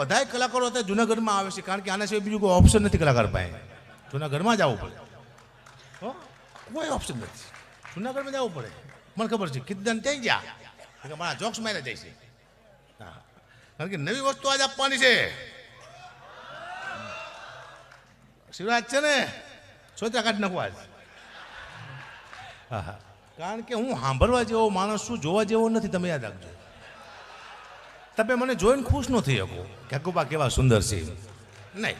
બધાય કલાકારો અત્યારે જુનાગઢમાં આવે છે, કારણ કે આના સિવાય બીજું કોઈ ઓપ્શન નથી કલાકાર પાસે. જુનાગઢમાં જ આવવું પડે. હો? કોઈ ઓપ્શન નથી. જુનાગઢમાં જવું પડે. મને ખબર છે, કિદ્દન ત્યાં ગયા. કે મારા જોક્સ મારે જાય છે. હા. કારણ કે નવી વસ્તુ આજ આપવાની છે. શિવરાજ છે ને, સોચા કાઢી નાખવા આજ. હા હા. કારણ કે હું સાંભળવા જેવો માણસ છું, જોવા જેવો નથી, તમે યાદ રાખજો. તમે મને જોઈને ખુશ ન થઈ શકો. કે અકુબા કેવા સુંદર છે. નહીં.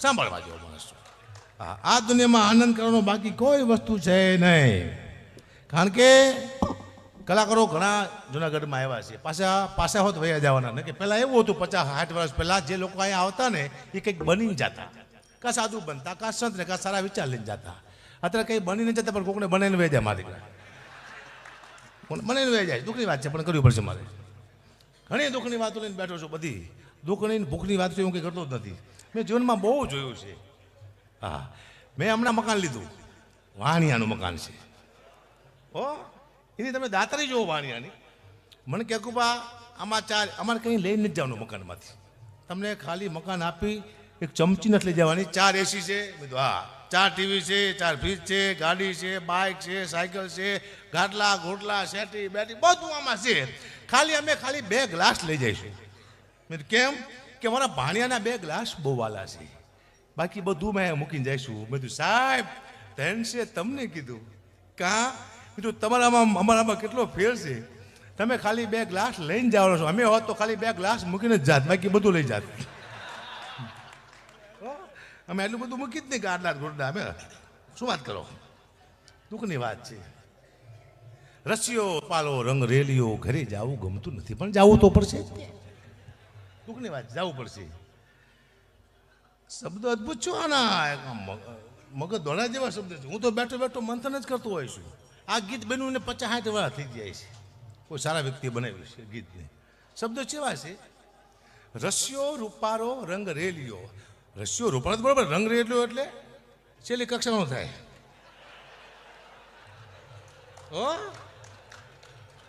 સાંભળવા જેવો માણસ છું. આ દુનિયામાં આનંદ કરવાનો બાકી કોઈ વસ્તુ છે નહીં. કારણ કે કલાકારો ઘણા જુનાગઢમાં આવ્યા છે. પાછા પાછા હોત વયા જવાના. ને કે પહેલાં એવું હતું, પચાસ સાઠ વર્ષ પહેલાં જે લોકો અહીંયા આવતા ને, એ કંઈક બનીને જતા. કાં સાધુ બનતા, કાં સંત ને કાં સારા વિચાર લઈને જતા. અત્યારે કંઈ બનીને જતા, પણ કોકને બનાવીને વહી જાય મારી મને વહી જાય. દુઃખની વાત છે, પણ કરવી પડશે મારે. ઘણી દુઃખની વાતો લઈને બેઠો છું, બધી. દુઃખની ભૂખની વાત છે હું કંઈ કરતો જ નથી. મેં જીવનમાં બહુ જોયું છે. હા, મેં હમણાં મકાન લીધું. વાણિયાનું મકાન છે. હો, એની તમે દાતરી જુઓ વાણિયાની. મને કે કુપા આમાં ચાર, અમારે કંઈ લઈને જ જવાનું મકાનમાંથી. તમને ખાલી મકાન આપી એક ચમચી નથી લઈ જવાની. ચાર એસી છે. બધું હા, ચાર ટીવી છે, ચાર ફ્રીજ છે, ગાડી છે, બાઇક છે, સાયકલ છે, ગાટલા, ઘોટલા શેટી બેટી, બધું આમાં છે. ખાલી અમે ખાલી બે ગ્લાસ લઈ જઈશું. કેમ? કે મારા ભાણિયાના બે ગ્લાસ બહુ વાલા છે. બાકી બધું મેં મૂકીને જઈશું. મેં કીધું, સાહેબ, ધનશે તમને કીધું. કાં? કીધું, તમારામાં, અમારામાં કેટલો ફેર છે. તમે ખાલી બે ગ્લાસ લઈને જવાનો છો. અમે હોત તો ખાલી બે ગ્લાસ મૂકીને જ જાત. બાકી બધું લઈ જાત? અમે એટલું બધું મૂકી જ નહીં ગાડલા ગોડલા અમે શું વાત કરો? દુઃખની વાત છે. રસીઓ પાલો, રંગ, રેલીઓ, ઘરે જવું ગમતું નથી. પણ જવું તો પડશે. દુઃખની વાત, જવું પડશે. શબ્દ અદભુત છો, આના. મગજ દોડા જેવા શબ્દ છે. હું તો બેઠો બેઠો મંથન જ કરતો હોય છું. આ ગીત બન્યું ને પચાસ સાઠ વર્ષ થઈ જાય છે. કોઈ સારા વ્યક્તિએ બનાવ્યું છે ગીતને. શબ્દો કેવા છે? રસ્યો, રૂપારો, રંગ રેલિયો રસ્યો, રૂપારો બરાબર, રંગ રેલિયો એટલે છેલ્લી કક્ષાનો થાય. ઓ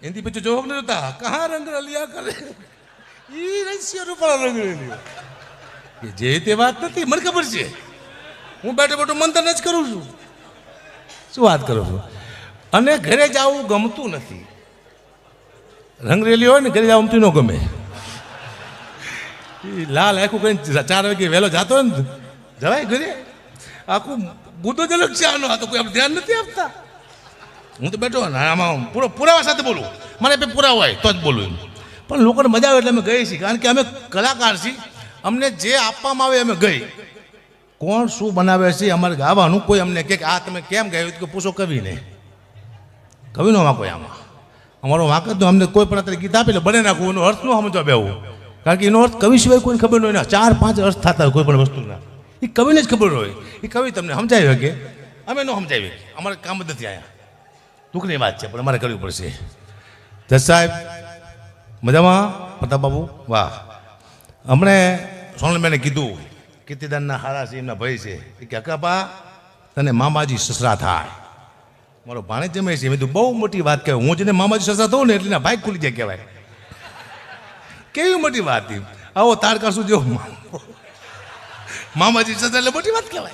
હિન્દી પછી જોવો નહીં જોતા. કહા રંગ રલિયા કરે? એ રસ્યો રૂપાળા રંગ રેલિયો. જે તે વાત નથી, મને ખબર છે. હું બેઠો બેઠો મંથન જ કરું છું. શું વાત કરું છું? અને ઘરે જવું ગમતું નથી. રંગરેલી હોય ને, ઘરે જવું ગમતું ન ગમે. એ લાલ આખું કઈ ચાર વાગે વહેલો જાતો હોય ને, જવાય ઘરે? આખું બુદ્ધો જ અલગ છે આનો, આ તો કોઈ આપણે ધ્યાન નથી આપતા. હું તો બેઠો ને, આમાં પૂરો પુરાવા સાથે બોલું. મને બે પુરાવા હોય, તો જ બોલું એમ. પણ લોકોને મજા આવે એટલે અમે ગઈ છીએ, કારણ કે અમે કલાકાર છીએ. અમને જે આપવામાં આવે અમે ગઈ. કોણ શું બનાવે છે અમારે ગાવાનું. કોઈ અમને કે, આ તમે કેમ ગાયું? કે પૂછો કવિને. કવિનો વાંકો આમાં. અમારો વાંક જ અમને કોઈ પણ અત્યારે ગીત આપે બને નાખવું એનો અર્થ ન સમજવા બેવું કારણ કે એનો અર્થ કવિ સિવાય કોઈને ખબર ન હોય. ને ચાર પાંચ અર્થ થતા હોય કોઈ પણ વસ્તુના. એ કવિને જ ખબર હોય. એ કવિ તમને સમજાવી શકે. અમે ન સમજાવી અમારે કામ નથી આયા. દુઃખની વાત છે, પણ અમારે કરવી પડશે. જજ સાહેબ, મજામાં? પ્રતાપ બાબુ? વાહ. હમણે સોનલબેને કીધું કીર્તિદાનના હારા છે, એમના ભાઈ છે. એ કે અકાપા તને મામાજી સસરા થાય. મારો ભાણે જમે છે. મેં તો બહુ મોટી વાત કહેવાય. હું જેને મામાજી સસરા થઉં ને એટલે ભાઈ ખુલી જાય કહેવાય. કેવી મોટી વાત હતી? આવો તાર કરશું જો મામાજી સસરા એટલે મોટી વાત કહેવાય.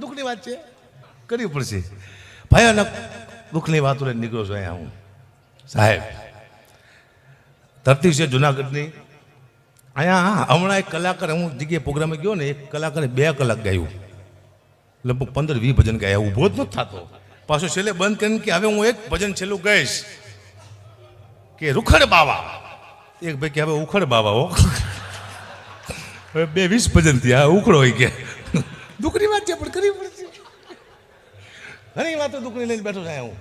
દુઃખની વાત છે. કરવી પડશે. ભયાનક દુઃખની વાતો લઈને નીકળ્યો છું અહીંયા હું. સાહેબ, ધરતી છે જુનાગઢની. અહીંયા હમણાં એક કલાકાર હું જગ્યાએ પ્રોગ્રામે ગયો ને, એક કલાકારે બે કલાક ગાયું. લગભગ પંદર વીસ ભજન ગાયા, ઊભો જ નથી થતો. પાછો છેલ્લે બંધ કરીને કે હવે હું એક ભજન છેલ્લું ગઈશ. કે રૂખડ બાવા. એક ભાઈ કે હવે ઉખડ બાવા હો. હવે બે વીસ ભજન થયા, ઉખડો હોય કે. દુઃખની વાત છે, પણ કરવી પડશે. ઘણી વાતો દુઃખની લઈને બેઠો સાહેબ હું.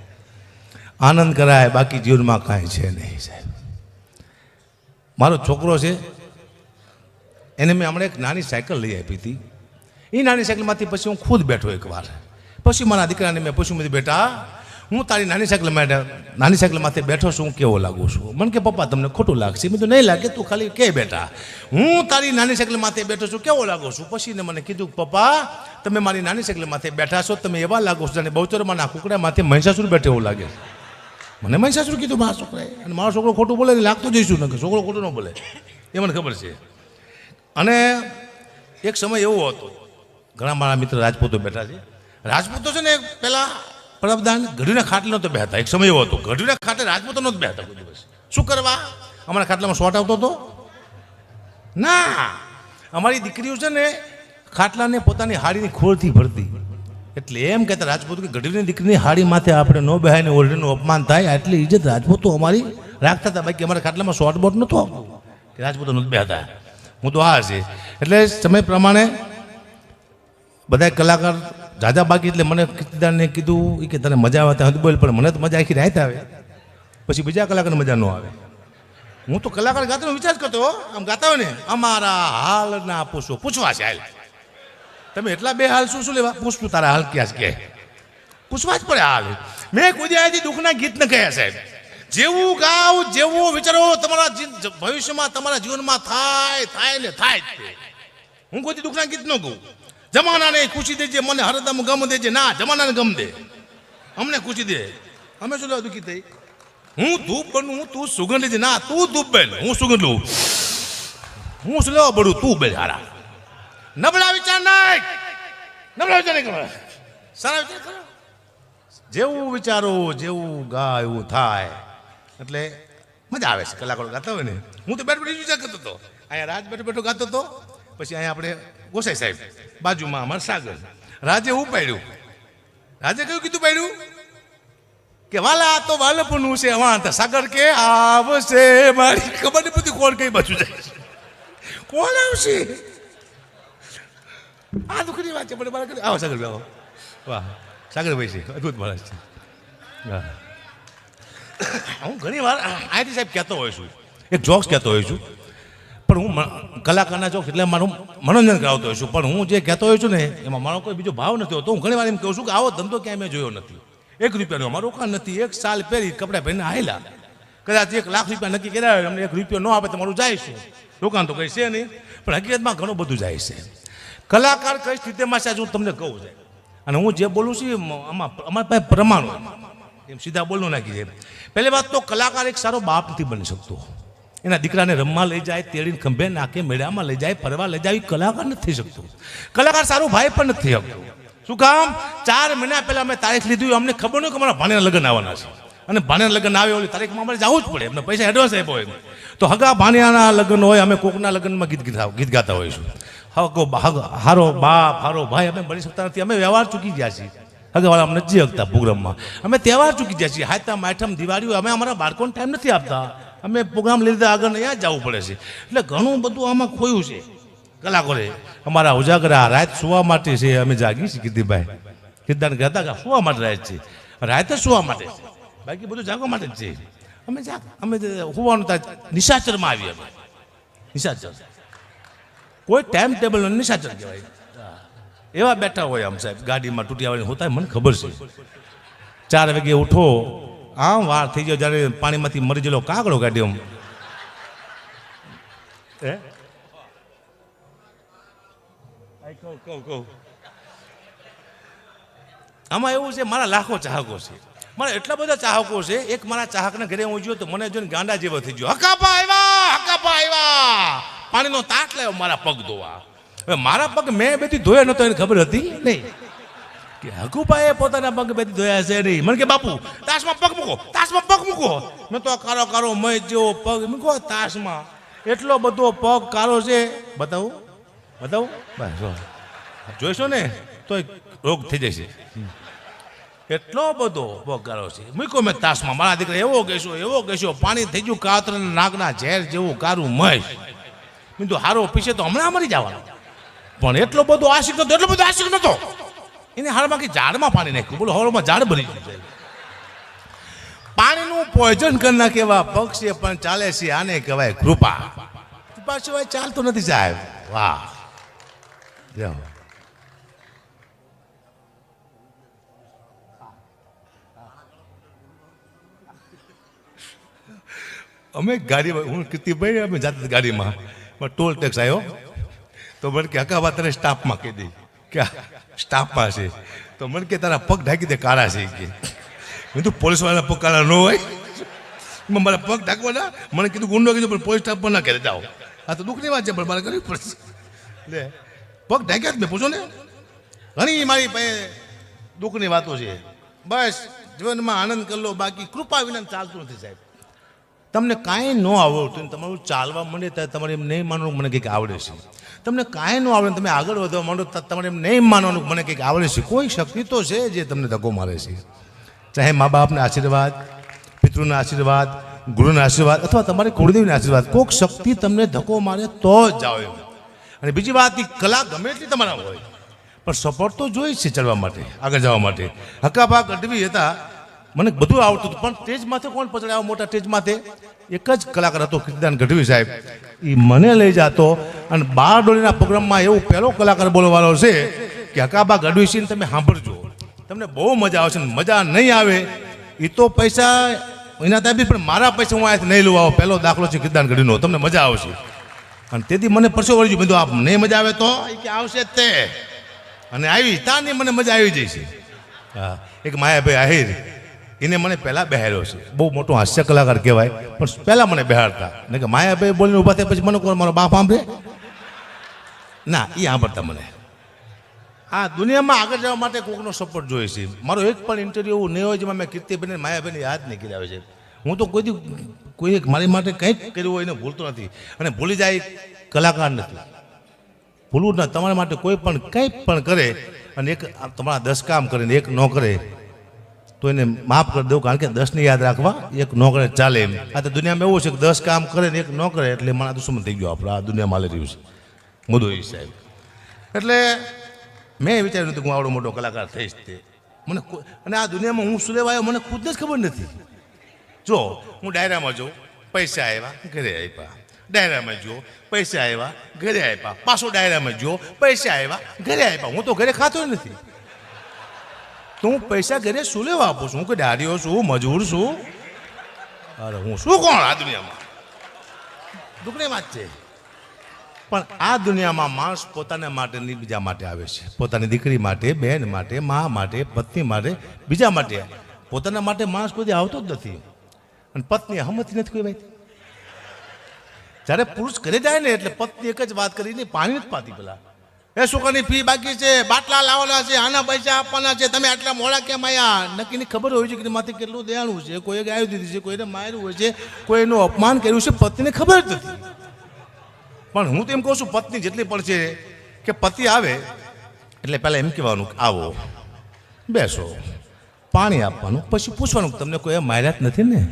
આનંદ કરાય, બાકી જીવનમાં કાંઈ છે નહીં, સાહેબ. મારો છોકરો છે, એને મેં હમણાં એક નાની સાયકલ લઈ આપી હતી. એ નાની સાયકલમાંથી પછી હું ખુદ બેઠો એકવાર. પછી મારા દીકરાને મેં પૂછ્યું, મેં બેટા, હું તારી નાની સાયકલ માટે, નાની સાયકલમાંથી માથે બેઠો છું, હું કેવો લાગુ છું? મને કે, પપ્પા, તમને ખોટું લાગશે. મેં તો નહીં લાગે, તું ખાલી કે બેટા. હું તારી નાની સાયકલમાંથી માથે બેઠો છું, કેવો લાગુ છું? પછી મને કીધું, પપ્પા તમે મારી નાની સાયકલ માથે બેઠા છો, તમે એવા લાગો છો જાણે બહુચરમાં ના કુકડા માથે મહિષાસુર બેઠો એવું લાગે. મને મહિષાસુર કીધું, મારા છોકરાએ. અને મારો છોકરો ખોટું બોલે લાગતો જઈશું ને છોકરો ખોટું ન બોલે. એ મને ખબર છે. અને એક સમય એવો હતો, ઘણા મારા મિત્ર રાજપૂતો બેઠા છે. રાજપૂતો છે ને પેલા પ્રબદાન ગઢીના ખાટલે નહોતો બેહતા. એક સમય એવો હતો ગઢીના ખાટે રાજપૂતો નહોતો બેહતા કોઈ દિવસ. શું કરવા? અમારા ખાટલામાં શોટ આવતો હતો? ના, અમારી દીકરીઓ છે ને ખાટલાને પોતાની હાડીની ખોળથી ભરતી. એટલે એમ કહેતા રાજપૂત કે ગઢવીની દીકરીની હાડી માથે આપણે ન બેહાય ઓરડીનું અપમાન થાય, આટલી ઇજ્જત રાજપૂતો અમારી રાખતા હતા. બાકી અમારા ખાટલામાં શોર્ટ બોટ નહોતું આવતું. કે રાજપૂતો નથી બેહતા. હું તો આ છે. એટલે સમય પ્રમાણે બધા કલાકાર જાજા બાકી એટલે મને કીર્તિદાનને કીધું એ કે તને મજા આવે ત્યાં બોલ, પણ મને તો મજા આખી રાત આવે. પછી બીજા કલાકારને મજા ન આવે. હું તો કલાકાર ગાતાનો વિચાર કરતો. આમ ગાતા હોય ને, અમારા હાલ ના પૂછો પૂછવા છે, હાલ. તમે એટલા બે હાલ શું શું લેવા? પૂછતું તારા હાલ ક્યાં કે. પૂછવા જ પડે હાલ. મેં કુદ્યાથી દુઃખના ગીત ન કહ્યા સાહેબ. જેવું ગાવ, જેવું વિચારો, તમારા ભવિષ્યમાં તમારા જીવનમાં થાય થાય ને થાય હું કોઈ દુઃખના ગીત ન કહું જમાનાને ખુશી દેજે, મને હરદમ ગમ દેજે. ના, જમાનાને ગમ દે. અમને ખુશી દે. અમે શું લેવા દુઃખી થઈ? હું ધૂપ બનું તું સુગંધ ના, તું ધૂપ બેન. હું સુગંધ લઉં. હું શું લેવા પડું તું બેન, હારા. નબળા વિચાર નાખ નબળા વિચાર નહીં કરવા સારા વિચાર કરો. જેવું વિચારો, જેવું ગા એવું થાય. એટલે મજા આવે છે. કલાકારો ગાતા હોય ને. હું તો બેઠ બેઠું વિચાર કરતો હતો. અહીંયા રાજ બેઠો બેઠો ગાતો હતો. પછી અહીંયા આપણે ગોસાઈ સાહેબ બાજુમાં અમારા સાગર. રાજે હું પાડ્યું? રાજે કયું કીધું પાડ્યું? કે વાલા તો વાલપનું છે. વાંત સાગર કે આવશે મારી. ખબર નહીં બધી કોણ કઈ બાજુ જાય કોણ આવશે? આ દુઃખની વાત છે, પણ મારા ઘરે આવો સાગર આવો. વાહ સાગરભાઈ છે, અદભુત માણસ છે. હા. ઘણી વાર અહીંથી સાહેબ કહેતો હોઉં છું એક જોક્સ કહેતો હોઉં પણ હું કલાકારના જોક્સ એટલે મારું મનોરંજન કરાવતો હોઉં છું, પણ હું જે કહેતો હોઉં છું ને, એમાં મારો કોઈ બીજો ભાવ નથી હોતો. હું ઘણી વાર એમ કહું છું કે આવો ધંધો ક્યાંય મેં જોયો નથી. એક રૂપિયાનો અમારું રોકાણ નથી. એક સાલ પહેરી કપડાં પહેરીને આવેલા કદાચ એક લાખ રૂપિયા નક્કી કર્યા અમને એક રૂપિયો ન આપે તમારું જાય છે રોકાણ તો કંઈ છે નહીં. પણ હકીકતમાં ઘણું બધું જાય છે. કલાકાર કઈ સ્થિતિમાં છે હું તમને કહું છે. અને હું જે બોલું છું આમાં અમારા પાસે પ્રમાણ એમ સીધા બોલવું નાખી છે. પહેલી વાત તો કલાકાર એક સારો બાપ નથી બની શકતો. એના દીકરાને રમવા લઈ જાય, તેડીને ખંભે નાખે, મેળામાં લઈ જાય, ફરવા લઈ જાય કલાકાર નથી થઈ શકતો. કલાકાર સારો ભાઈ પણ નથી શકતો. શું કામ? ચાર મહિના પહેલા અમે તારીખ લીધી, અમને ખબર નહીં કે અમારા ભાણેના લગ્ન આવવાના છે. અને ભાણેના લગ્ન આવે ઓલી તારીખમાં અમારે જવું જ પડે. એમને પૈસા એડવાન્સ આપ્યો હોય. તો હગા ભાણિયાના લગ્ન હોય, અમે કોકના લગ્નમાં ગીત ગીત ગીત ગાતા હોઈશું. હગ હારો બાપ હારો ભાઈ, અમે મળી શકતા નથી. અમે વ્યવહાર ચૂકી ગયા છીએ. હગાવાળા અમને નથી હકતા પ્રોગ્રામમાં. અમે તહેવાર ચૂકી ગયા છીએ. હાથમ માઠમ દિવાળી અમે અમારા બાળકોને ટાઈમ નથી આપતા. અમે પ્રોગ્રામ લીધા આગળ અહીંયા જવું પડે છે. એટલે ઘણું બધું આમાં ખોયું છે કલાકોરે અમારા ઉજાગરા રાત સુવા માટે છે, અમે જાગી છીએ કીધીભાઈ કીધાને કહેતા કે સુવા માટે રાત છે. રાતે સુવા માટે બાકી બધું જાગવા માટે જ છે. અમે જાગ, અમે હોવાનું નિશાચરમાં આવીએ અમે. નિશાચર. કોઈ ટાઈમ ટેબલ નિશાચર કહેવાય. એવા બેઠા હોય આમ સાહેબ ગાડીમાં તૂટી આવવાની હોતા મને ખબર છે. ચાર વાગે ઉઠો આમ વાર થઈ ગયો જ્યારે પાણીમાંથી મરી ગયેલો કાગડો કાઢ્યો હે? કહું કહું કહું. આમાં એવું છે મારા લાખો ચાહકો છે. મારા એટલા બધા ચાહકો છે એક મારા ચાહકના ઘરે હું જોયો તો મને જોઈને ગાંડા જેવો થઈ ગયો. હકાપા આવ્યા હકાપા આવ્યા પાણીનો તાટ લાવ્યો મારા પગ ધોવા. હવે મારા પગ મેં બેથી ધોયા નતો એને ખબર હતી? નહીં. કે હકુભાઈએ પોતાના પગ બેથી ધોયા છે નહીં. મને કે, બાપુ તાસમાં પગ મૂકો તાસમાં પગ મૂકો. મેં તો કારો કારો મય જેવો પગ મૂકો તાસમાં એટલો બધો પગ કારો છે. બતાવું? બતાવું. જોઈશો ને, તો રોગ થઈ જશે. એટલો બધો પગારો છે. મૂકો મેં તાસમાં મારા દીકરા એવો કહેશો એવો કહેશો, પાણી થઈ ગયું કાતર નાગના ઝેર જેવું કારું મય. મેં તો હારો, પીછે તો હમણાં મરી જવાનો. પણ એટલો બધો આશિક નતો એટલો બધો આશિક નતો એને હારમાં કે ઝાડમાં પાણી નાખ્યું. બોલો હવામાં ઝાડ ભરી ગયું પાણીનું પોઈઝન કરી એવા પગ પણ ચાલે છે, આને કહેવાય કૃપા. કૃપા સિવાય ચાલતો નથી સાહેબ. વાહ. અમે ગાડીમાં હું કીર્તિભાઈ, અમે જાતા ગાડીમાં. પણ ટોલ ટેક્સ આવ્યો તો મને કે હકાવા તને સ્ટાફમાં કહી દઈ. કે સ્ટાફમાં છે. તો મને કે, તારા પગ ઢાંકી દે, કાળા છે. કે, મેં તું પોલીસવાળા પગ કાળા ન હોય? મેં મારા પગ ઢાંકવાના. મને કીધું ગુંડો કીધું, પણ પોલીસ સ્ટાફ પણ ના કહેતા જાઓ. આ તો દુઃખની વાત છે, પણ મારે કરવી પડશે. લે, પગ ઢાંક્યા જ મેં, પૂછો ને. ઘણી મારી પાસે દુઃખની વાતો છે. બસ, જીવનમાં આનંદ કરી લો, બાકી કૃપા વિના ચાલતું નથી, સાહેબ. તમને કાંઈ ન આવડતું તમારું ચાલવા માંડે ત્યારે તમારે એમ નહીં માનવાનું મને કંઈક આવડે છે. તમને કાંઈ ન આવડે તમે આગળ વધવા માંડો તમારે એમ નહીં માનવાનું મને કંઈક આવડે છે. કોઈ શક્તિ તો છે જે તમને ધક્કો મારે છે. ચાહે મા બાપના આશીર્વાદ, પિતૃના આશીર્વાદ, ગુરુના આશીર્વાદ અથવા તમારે કુળદેવીના આશીર્વાદ, કોઈક શક્તિ તમને ધક્કો મારે તો જ જાઓ અને બીજી વાત એ કલા ગમે એટલી તમારા હોય, પણ સપોર્ટ તો જોઈએ છે ચડવા માટે, આગળ જવા માટે. હકાભા અડવી હતા મને બધું આવડતું હતું. પણ સ્ટેજ માથે કોણ પચડે આવા મોટા સ્ટેજ માથે એક જ કલાકાર હતો કીર્તિદાન ગઢવી સાહેબ. એ મને લઈ જતો અને બાર ડોલીના પ્રોગ્રામમાં એવો પહેલો કલાકાર બોલવાનો છે કે હકાબા ગઢવી સિંહ તમે સાંભળજો. તમને બહુ મજા આવશે મજા નહીં આવે. એ તો પૈસા એના તાબી પણ મારા પૈસા હું અહીંયાથી નહીં લઉં. આવો પહેલો દાખલો છે કીર્તિદાન ગઢવીનો. તમને મજા આવશે. અને તેથી મને પરસો વળી બધું આપ નહીં મજા આવે તો? કે, આવશે તે. અને આવી તાની મને મજા આવી જાય હા. એક માયાભાઈ આહિર એને મને પહેલાં બહેર્યો છે. બહુ મોટો હાસ્ય કલાકાર કહેવાય. પણ પહેલાં મને બેહાડતા. ને કે માયાભાઈ બોલીને ઊભા થયા પછી મને કોણ, મારો બાપ સાંભળે? ના એ સાંભળતા મને. આ દુનિયામાં આગળ જવા માટે કોઈકનો સપોર્ટ જોઈએ છે. મારો એક પણ ઇન્ટરવ્યૂ એવું નહીં હોય જેમાં મેં કીર્તિબેન માયાભાઈને યાદ નહીં કર્યા છે. હું તો કોઈ કોઈ મારી માટે કંઈક કર્યું હોય એને ભૂલતો નથી. અને ભૂલી જાય કલાકાર નથી. ભૂલવું ના. તમારા માટે કોઈ પણ, કંઈ પણ કરે અને એક તમારા દસ કામ કરે ને એક ન કરે તો એને માફ કરી દઉં કારણ કે દસને યાદ રાખવા એક નોકરે ચાલે એમ. આ તો દુનિયામાં એવું છે કે દસ કામ કરે ને એક ન કરે એટલે મારા દુશ્મન થઈ ગયો આપણે, આ દુનિયામાં લઈ રહ્યું છે. મુદ્દો એ સાહેબ. એટલે મેં વિચાર્યું હતું કે હું આવડો મોટો કલાકાર થઈશ તે. મને અને આ દુનિયામાં હું શું લેવા મને ખુદને જ ખબર નથી. જો, હું ડાયરામાં જોઉં, પૈસા આવ્યા ઘરે આપ્યા ડાયરામાં જો પૈસા આવ્યા ઘરે આપ્યા પાછો ડાયરામાં જો પૈસા આવ્યા ઘરે આપ્યા હું તો ઘરે ખાતો નથી. તો હું પૈસા ઘરે શું લેવા આપું છું? હું કે ડારીઓ છું, મજૂર છું. અરે હું શું કોણ આ દુનિયામાં? દુઃખની વાત છે. પણ આ દુનિયામાં માણસ પોતાના માટે નહીં બીજા માટે આવે છે. પોતાની દીકરી માટે બહેન માટે, મા માટે, પત્ની માટે, બીજા માટે. પોતાના માટે માણસ કોઈ આવતો જ નથી. અને પત્ની હમતી નથી કોઈ ભાઈ જ્યારે પુરુષ ઘરે જાય ને એટલે પત્ની એક જ વાત કરીને પાણી નથી પાતી પેલા. એ છોકરાની ફી બાકી છે, બાટલા લાવવાના છે, આના પૈસા આપવાના છે, તમે આટલા મોડા કેમ આવ્યા નક્કીની ખબર હોય છે કે માથે કેટલું દયાણું છે, કોઈએ ગાયું દીધી છે, કોઈને માર્યું હોય છે કોઈ એનું અપમાન કર્યું છે પત્નીને ખબર જ નથી. પણ હું તો એમ કહું છું, પત્ની જેટલી પણ છે કે પતિ આવે, એટલે પહેલાં એમ કહેવાનું આવો, બેસો, પાણી આપવાનું, પછી પૂછવાનું તમને કોઈ માર્યા જ નથી ને?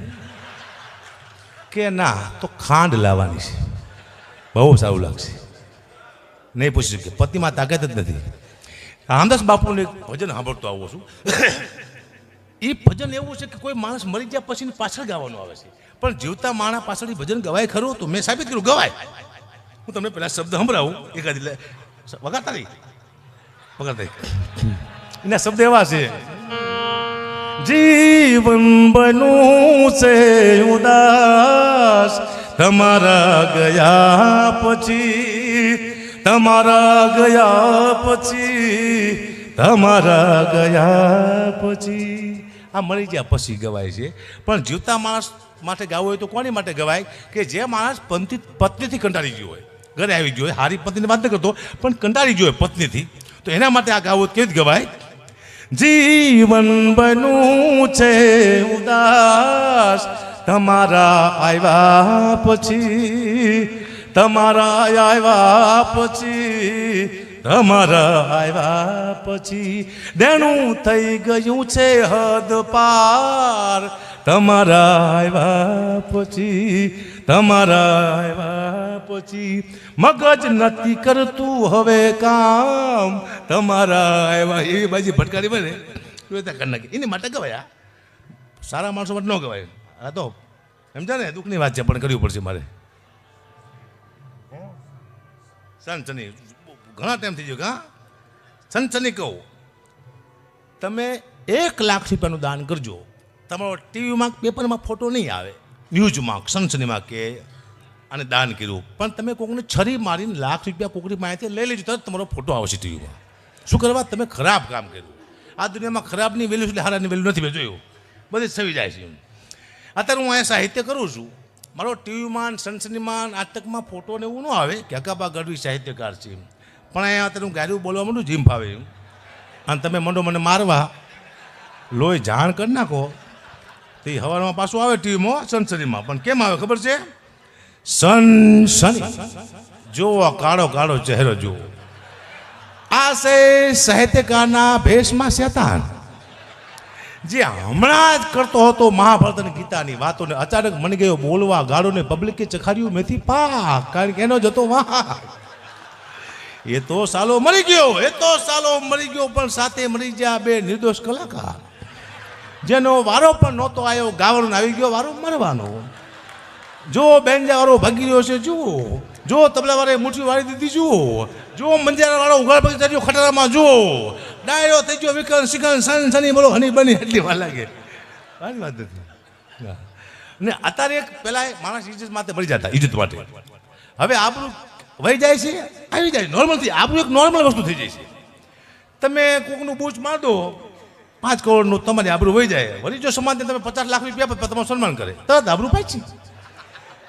કે ના, તો ખાંડ લાવવાની છે. બહુ સારું લાગશે. નહીં પૂછી શકે. પતિમાં તાકાત જ નથી. રામદાસ બાપુને ભજન સાંભળતો આવું છું. એ ભજન એવું છે કે કોઈ માણસ મરી ગયા પછી પાછળ ગાવાનું આવે છે. પણ જીવતા માણસ પાછળ એ ભજન ગવાય ખરું? તો મેં સાબિત કર્યું, ગવાય. હું તમને પેલા શબ્દ સંભળાવું. એકાદ એટલે વગાડતા નહીં વગાડતા. એના શબ્દ એવા છે. જીવન બનું છે ઉદાસ, તમારા ગયા પછી તમારા ગયા પછી, તમારા ગયા પછી. આ મરી ગયા પછી ગવાય છે. પણ જીવતા માણસ માટે ગાવું હોય તો કોની માટે ગવાય? કે જે માણસ પંથી પત્નીથી કંટાળી ગયો હોય. ઘરે આવી ગયો હોય. હારી પત્નીની વાત ન કરતો, પણ કંટાળી ગયો હોય પત્નીથી. તો એના માટે આ ગાવું કેવી ગવાય? જીવન બનું છે ઉદાસ. તમારા આવ્યા પછી તમારા આવ્યા પછી, તમારા આવ્યા પછી દેણું થઈ ગયું છે હદ પાર. તમારા આવ્યા પછી, તમારા આવ્યા પછી મગજ નથી કરતું હવે કામ. તમારા આવ્યા, એ બાજી ભટકારી બને એની માટે કહેવાય સારા માણસો માટે ન ગવાય આ તો સમજા ને દુઃખની વાત છે, પણ કરવી પડશે મારે. સનસની ઘણા ટાઈમ થઈ ગયો હા? સનસની કહું. તમે એક લાખ રૂપિયાનું દાન કરજો. તમારો ટીવીમાં પેપરમાં ફોટો નહીં આવે. ન્યૂઝમાં સનસનીમાં કે અને દાન કર્યું. પણ તમે કોકને છરી મારીને લાખ રૂપિયા કોકની પાસેથી લઈ લેજો, તરત તમારો ફોટો આવશે ટીવીમાં શું કરવા? તમે ખરાબ કામ કર્યું. આ દુનિયામાં ખરાબની વેલ્યુ એટલે હારાની વેલ્યુ નથી મેં જોયું. બધી સવી જાય છે અત્યારે હું અહીંયા સાહિત્ય કરું છું. મારો ટીવીમાં સનસનીમાં નાટકમાં ફોટો ને એવું ન આવે કે અકાબા ગઢવી સાહિત્યકાર છે પણ અહીંયા અત્યારે હું ગાડીઓ બોલવા માંડું, જીમ ફાવે અને તમે મંડો મને મારવા, લોહી જાણ કરી નાખો, તો એ હવારમાં પાછું આવે ટીવીમાં સનસનીમાં પણ કેમ આવે ખબર છે? સનસની. જુઓ, કાળો કાળો ચહેરો જુઓ. આ સાહિત્યકારના ભેષમાં શેતાન. જે હમણાં જ કરતો હતો મહાભારત અને ગીતાની વાતોને અચાનક મને ગયો બોલવા ગાળોને પબ્લિકે ચખાડ્યું મેથી પાક, કારણ કે એનો જતો વાહ એ તો સાલો મરી ગયો, એ તો સાલો મરી ગયો, પણ સાથે મરી ગયા બે નિર્દોષ કલાકાર. જેનો વારો પણ નહોતો આવ્યો ગાવાનો આવી ગયો વારો મરવાનો. જો બેનજાવાળો ભાગી રહ્યો છે, જુઓ. જો તબલા વાળે મુઠ્ઠી વાળી દીધી, જુઓ. જો મંજારા વાળો ઉઘાડ પગ ચડ્યો ખટારામાં, જુઓ. ડાયરો થઈ ગયો વિકન સિકન સન સની બોલો, હની, બની, એટલી વાર લાગે. વાત વાત નથી. ને અત્યારે એક પેલા માણસ ઇજ્જત માટે મળી જતા ઇજ્જત માટે. હવે આપણું વહી જાય છે, આવી જાય. નોર્મલ થઈ આપણું એક નોર્મલ વસ્તુ થઈ જાય છે. તમે કોકનું બૂચ માર દો પાંચ કરોડનું તમારી આબરૂ વહી જાય. વળી જો સમાજને તમે પચાસ લાખ રૂપિયા તો તમારું સન્માન કરે. તરત આબરૂ છે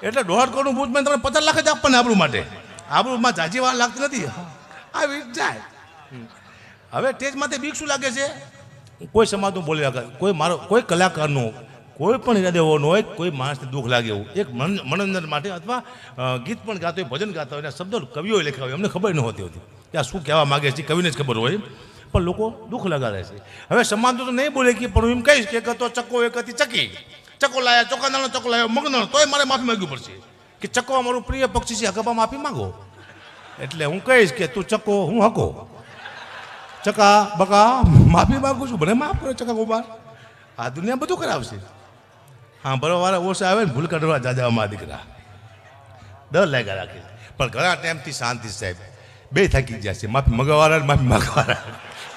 એટલે દોઢ કરોડનું બૂચ મેં તમે પચાસ લાખ જ આપવાને આબરૂ માટે. આબરૂમાં જાજી વાર લાગતી નથી. આવી જાય. હવે સ્ટેજ માથે બીક શું લાગે છે? કોઈ સમાજનું બોલ્યા કોઈ મારો, કોઈ કલાકારનું, કોઈ પણ એવો હોય, કોઈ માણસને દુઃખ લાગે એવું. એક મન- મનોરંજન માટે અથવા ગીત પણ ગાતો હોય, ભજન ગાતા હોય શબ્દો કવિઓ લખ્યા હોય. અમને ખબર ન હોતી હોતી. કે આ શું કહેવા માગે છે કવિને જ ખબર હોય. પણ લોકો દુઃખ લગાડે છે. હવે સમાજ તો નહીં બોલે કે, પણ હું એમ કહીશ કે હતો ચક્કો, એક હતી ચકી. ચકો લાયા ચોકાદાનો ચકો લાયો મગનો તોય મારે માફી માગવી પડશે. કે ચકો અમારું પ્રિય પક્ષી છે હકબા માફી માંગો. એટલે હું કહીશ કે તું ચકો હું હકો ચકા, બકા, માફી માગું છું, ભલે માફ કરો, ચકા ગોપાલ આ દુનિયા બધું કરાવશે. હા બરોબર ઓછા આવે ને, ભૂલ કાઢવા જાજા અમારા દીકરા. ડર લાગ્યા રાખે. પણ ઘણા ટાઈમથી શાંતિ સાહેબ. બે થાકી ગયા છે. માફી મગવાળા માફી માગવાના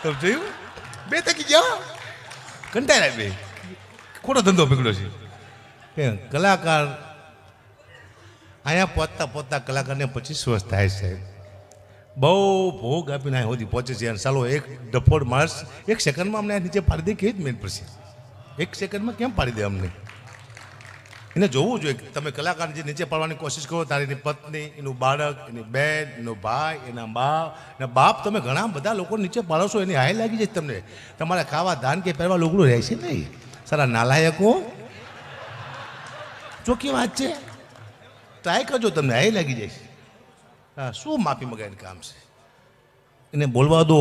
તમે જોયું? બે થાકી ગયા? કંટાળ્યા બે. ખોટો ધંધો પકડ્યો છે. કે કલાકાર અહીંયા પહોંચતા પહોંચતા કલાકારને પછી સ્વસ્થ થાય છે બહુ ભોગ આપીને અહીં સુધી પહોંચે છે. અને ચાલો એક ડફોડ માણસ એક સેકન્ડમાં અમને નીચે પાડી દે કેવી જ મેન પડશે એક સેકન્ડમાં કેમ પાડી દે અમને? એને જોવું જોઈએ તમે કલાકાર જે નીચે પાડવાની કોશિશ કરો, તારી એની પત્ની, એનું બાળક, એની બેન, એનો ભાઈ, એના બાપ એના બાપ તમે ઘણા બધા લોકો નીચે પાડો છો, એની હાય લાગી જાય તમને. તમારે ખાવા ધાન કે પહેરવા લોકોનું રહેશે નહીં. સારા નાલાયકો. ચોખ્ખી વાત છે. ટ્રાય કરજો તમને હાય લાગી જાય હા, શું માફી મગાઈને કામ છે? એને બોલવા દો.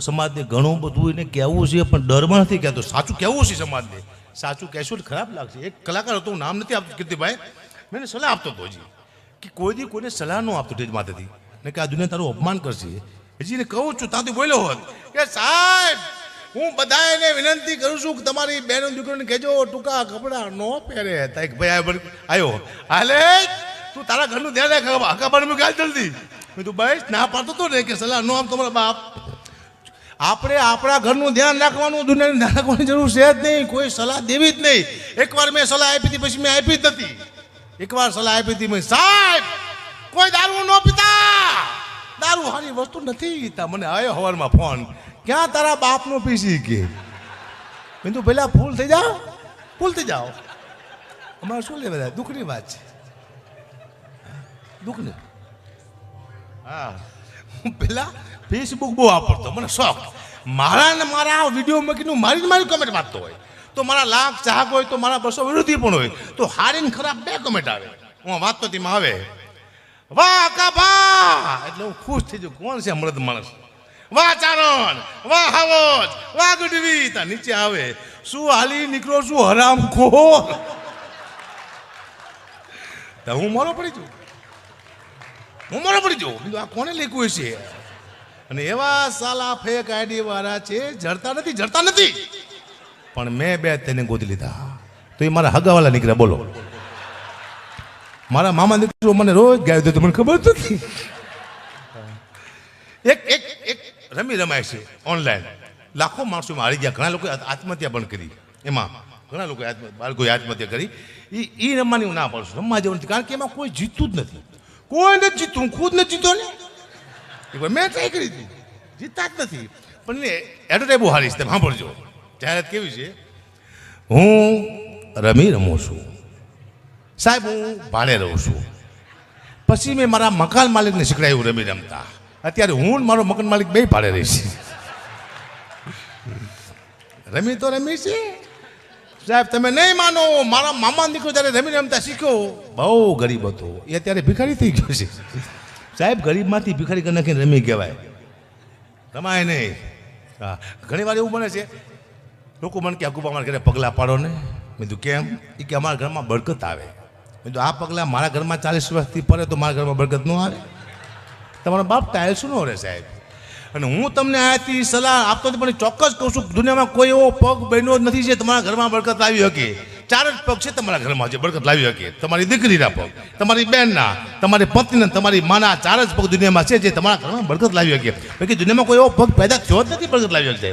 સમાજને ઘણું બધું એને કહેવું છે, પણ ડરમાં નથી કહેતો. સાચું કહેવું છે સમાજને. સાચું કહેશું ખરાબ લાગશે. એક કલાકાર હતો, હું નામ નથી આપતો, કીર્તિભાઈ. મેં એને સલાહ આપતો હતો હજી. કે કોઈ દી કોઈને સલાહ ન આપતો ટેજ માથેથી. ને કે આ દુનિયા તારું અપમાન કરશે. હજી એને કહું છું ત્યાંથી બોલ્યો હોત. કે સાહેબ, હું બધાને વિનંતી કરું છું કે તમારી બહેનો દીકરીને કહેજો, ટૂંકા કપડાં ન પહેરે. તા એક ભાઈ આવ્યો હાલે તું તારા ઘરનું ધ્યાન રાખ હકા પાણી મેં ગાલ જલ્દી? મેં તું બસ, ના પાડતો તો ને કે સલાહ, નો આમ તમારા બાપ. આપણે આપણા ઘરનું ધ્યાન રાખવાનું, દુનિયાનું ધ્યાન રાખવાની જરૂર છે જ નહીં. કોઈ સલાહ દેવી જ નહીં. એકવાર મેં સલાહ આપી હતી, પછી મેં આપી જ નથી. એકવાર સલાહ આપી હતી, મેં સાહેબ, કોઈ દારૂ ન પીતા. દારૂ હારી વસ્તુ નથી પીતા. મને આવ્યો હવારમાં ફોન. ક્યાં તારા બાપનો પીસી કે? મેં તું પહેલાં ફૂલ થઈ જાઓ. ફૂલ થઈ જાઓ. અમારે શું લેવા દુઃખની વાત છે. દુઃખની હા. હું પેલા ફેસબુક બહુ વાપરતો, મને શોખ. મારા ને મારા વીડિયો મૂકીને મારી જ મારી કમેન્ટ વાંચતો હોય. તો મારા લાખ ચાહક હોય, તો મારા બસો વિરોધી પણ હોય. તો હારી ને ખરાબ બે કમેન્ટ આવે. હું વાંચતો તેમાં આવે. વાહ કાભા એટલે હું ખુશ થઈ જાઉં. કોણ છે મૃદ માણસ? વાહ, ચારણ! વાહ, હાવજ! વાહ ગુડવી તા નીચે આવે. શું હાલી નીકળો, શું હરામ ખોર હું મોરો પડી જાઉં. હું મોડો પડી જવું કીધું આ કોને લખ્યું છે? અને એવા સાલા ફેક આઈડી વાળા છે જડતા નથી જડતા નથી. પણ મેં બે તેને ગોતી લીધા. તો એ મારા હગાવાલા નીકળ્યા, બોલો. મારા મામા દીકરો મને રોજ ગાય દે મને ખબર નથી. એક એક એક રમી રમાય છે ઓનલાઈન લાખો માણસો મારી ગયા. ઘણા લોકોએ આત્મહત્યા પણ કરી. એમાં ઘણા લોકોએ આત્મ બાળકોએ આત્મહત્યા કરી. એ એ રમવાની હું ના પાડું રમવા જવાનું નથી. કારણ કે એમાં કોઈ જીતતું જ નથી. કોઈ નથી જીતું ખુદ નથી જીતો ને એ મેં ટ્રાય કરી હતી જીતતા જ નથી. પણ ને એડવર્ટાઈઝ બહુ હારી છે, તમે સાંભળજો. જાહેરાત કેવી છે? હું રમી રમું છું. સાહેબ, હું ભાડે રહું છું. પછી મેં મારા મકાન માલિકને શીખડાયું રમી રમતા. અત્યારે હું મારો મકાન માલિક બે ભાડે રહીશ. રમી તો રમી છે સાહેબ, તમે નહીં માનો, મારા મામા દીકરો જ્યારે રમી રમતા શીખ્યો. બહુ ગરીબ હતો. એ અત્યારે ભિખારી થઈ ગયો છે. સાહેબ, ગરીબમાંથી ભિખારી કરી નાખીને રમી કહેવાય? રમાય નહીં. હા, ઘણી વાર એવું બને છે, લોકો મને કે અગુપા અમારા ઘરે પગલાં પાડો ને. મેં કીધું, કેમ? એ કે, અમારા ઘરમાં બરકત આવે. મેં કીધું, આ પગલાં મારા ઘરમાં ચાલીસ વર્ષથી પડે તો મારા ઘરમાં બરકત ન આવે? તમારો બાપ ટાયલ શું ન રહે સાહેબ. અને હું તમને આથી સલાહ આપતો પણ ચોક્કસ કહું છું, દુનિયામાં કોઈ એવો પગ બન્યો જ નથી જે તમારા ઘરમાં બરકત લાવી શકે. ચાર જ પગ છે તમારા ઘરમાં જે બરકત લાવી શકે. તમારી દીકરીના પગ, તમારી બહેનના તમારી પત્નીના, તમારી માના, ચાર જ પગ દુનિયામાં છે જે તમારા ઘરમાં બરકત લાવી શકે. બાકી દુનિયામાં કોઈ એવો પગ પેદા થયો જ નથી બરકત લાવી શકે.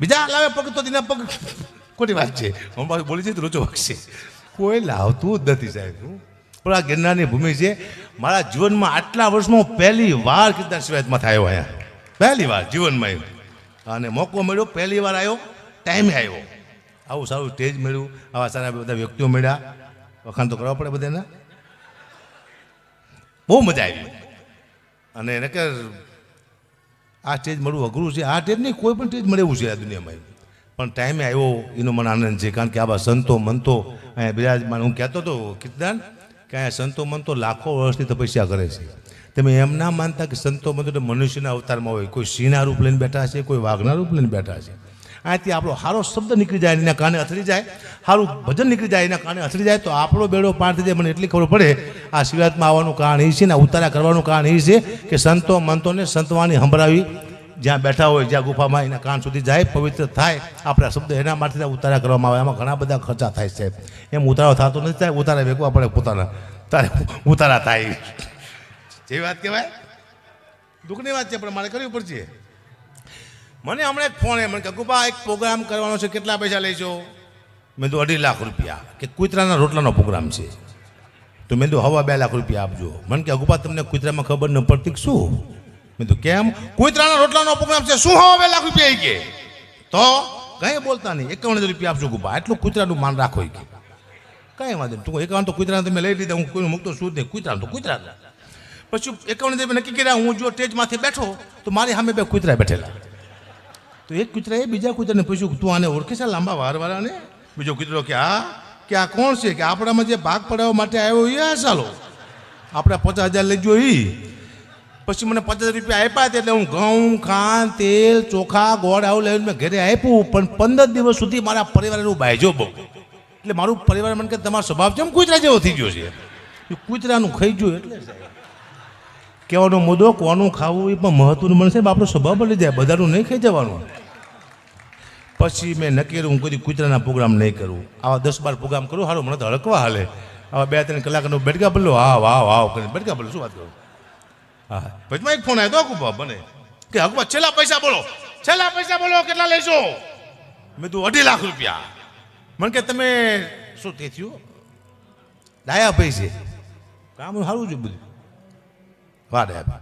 બીજા લાવે પગ તો તેના પગ. ખોટી વાત છે. હું પાછું બોલી છે તો રોચો વાગશે. કોઈ લાવતું જ નથી સાહેબ. આ ગિરનારની ભૂમિ છે. મારા જીવનમાં આટલા વર્ષમાં પહેલી વાર કીર્તન શિવાયતમાં થયો અહીંયા. પહેલી વાર જીવનમાં એમ. અને મોકો મળ્યો, પહેલી વાર આવ્યો, ટાઈમે આવ્યો. આવું સારું સ્ટેજ મળ્યું, આવા સારા બધા વ્યક્તિઓ મળ્યા. વખાણ તો કરવા પડે બધાને. બહુ મજા આવી. અને એને કે આ સ્ટેજ મળવું અઘરું છે. આ સ્ટેજ નહીં, કોઈ પણ સ્ટેજ મળે એવું છે આ દુનિયામાં પણ ટાઈમે આવ્યો, એનો મને આનંદ છે. કારણ કે આવા સંતો, મંતો, અહીંયા બિરાજમાન. હું કહેતો હતો કીર્તન કે સંતો મંતો લાખો વર્ષથી તપસ્યા કરે છે. તમે એમ ના માનતા કે સંતો મંતો મનુષ્યના અવતારમાં હોય. કોઈ સિંહના રૂપ લઈને બેઠા છે, કોઈ વાઘના રૂપ લઈને બેઠા છે. આથી આપણો સારો શબ્દ નીકળી જાય એના કારણે અથડી જાય સારું ભજન નીકળી જાય એના કારણે અથડી જાય, તો આપણો બેડો પાર થઈ જાય. મને એટલી ખબર પડે, આ શિવરાતમાં આવવાનું કારણ એ છે ને ઉતારા કરવાનું કારણ એ છે કે સંતો મંતોને સંતવાણી સંભળાવી જ્યાં બેઠા હોય, જ્યાં ગુફામાં એના કાન સુધી જાય, પવિત્ર થાય. આપણા શબ્દ એના માટે ઉતારા કરવામાં આવે. એમાં ઘણા બધા ખર્ચા થાય છે. એમ ઉતારો થતો નથી થાય ઉતારા વેકવા પડે પોતાના. તારે ઉતારા થાય. જેવી વાત કહેવાય. દુઃખની વાત છે, પણ મારે કરવી પડશે. મને હમણાં એક ફોન મને કે, ગુફા, એક પ્રોગ્રામ કરવાનો છે, કેટલા પૈસા લઈશો મેં તો અઢી લાખ રૂપિયા. કે, કુતરાના રોટલાનો પ્રોગ્રામ છે. તો મેં તો હવા બે લાખ રૂપિયા આપજો. મને કે ગુપા તમને કુતરામાં ખબર ન પડતી શું? મેં તો કેમ? કુતરાના રોટલાનો પ્રોગ્રામ છે, શું હવે લાખ રૂપિયા કે? તો કંઈ બોલતા નહીં, એકાવન હજાર રૂપિયા આપજો ગુપા એટલું કુતરાનું માન રાખો કે. કાંઈ વાંધો નહીં, તું એકાવન તો કુતરાને તમે લઈ લીધા, હું કોઈ મૂકતો શું જ નહીં કુતરા તો કુતરા પછી એકાવન હજાર નક્કી કર્યા, હું જો સ્ટેજ બેઠો, તો મારી સામે બે કુતરા બેઠેલા. તો એક કૂતરાએ બીજા કૂતરાને પૂછ્યું, તું આને ઓળખે છે લાંબા વારવાળાને બીજો કૂતરો કે આ કે આ કોણ છે? કે આપણામાં જે ભાગ પડાવવા માટે આવ્યો એ આ ચાલો આપણે પચાસ હજાર લઈ ગયો એ પછી મને પચાસ રૂપિયા આપ્યા એટલે હું ઘઉં, ખાંડ, તેલ, ચોખા, ગોળ આવું લઈને મેં ઘરે આપ્યું. પણ પંદર દિવસ સુધી મારા પરિવારનું બાયજો બહુ. એટલે મારું પરિવાર મને કે તમારો સ્વભાવ કેમ કૂતરા જેવો થઈ ગયો છે. એ કૂતરાનું ખાઈ ગયું એટલે કહેવાનો મુદ્દો, કોનું ખાવું એ પણ મહત્વનું મળશે આપણો સ્વભાવ બદલી જાય, બધાનું નહીં ખાઈ જવાનું. પછી મેં નક્કી હું કોઈ કુતરાના પ્રોગ્રામ નહીં કરું. આવા દસ બાર પ્રોગ્રામ કરું સારું મને તો હળકવા હાલે. આવા બે ત્રણ કલાકનો બેટકા બદલો, હા વાહ વાહ બેટકા બદલો, શું વાત કરું? હા. પછી એક ફોન આવ્યો તો અકુબા બને? કે અકુબા છેલ્લા પૈસા બોલો. છેલ્લા પૈસા બોલો, કેટલા લેશો? મેં તું અઢી લાખ રૂપિયા. મને કે, તમે શું તે થયું? ડાયા પૈસે કામ સારું છે બધું. વાહ Dayabhai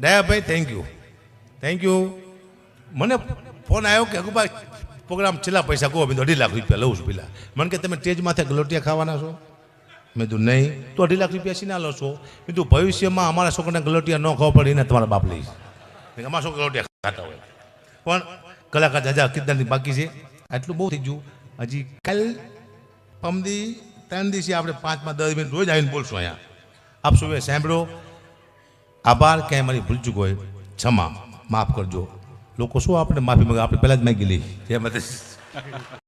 Dayabhai thank you thank you મને ફોન આવ્યો કે અકુબા પ્રોગ્રામ છેલ્લા પૈસા કહો, મેં અઢી લાખ રૂપિયા લઉં છું પેલા. મને કે, તમે તેજ માથે ગલોટિયા ખાવાના છો? મેં કીધું, નહીં. તો અઢી લાખ રૂપિયા સીના લો છો? મેં કીધું, ભવિષ્યમાં અમારા છોકરાને ગલોટિયા ન ખાવા પડે એને તમારા બાપ લઈશ. અમારા છોકરા ગલોટિયા ખાતા હોય. પણ કલાકાર જાજા કિદારની બાકી છે. આટલું બહુ થઈ ગયું. હજી કાલ પમદી ત્રણ દિવસે આપણે પાંચમાં દસ મિનિટ રોજ આવીને બોલશું અહીંયા. આપ સૌએ સાંભળો. આભાર, ક્યાંય મારી ભૂલ ચૂક હોય, ક્ષમા, માફ કરજો. લોકો શું આપણે માફી માંગે? આપણે પહેલાં જ માગી લઈ જય માતા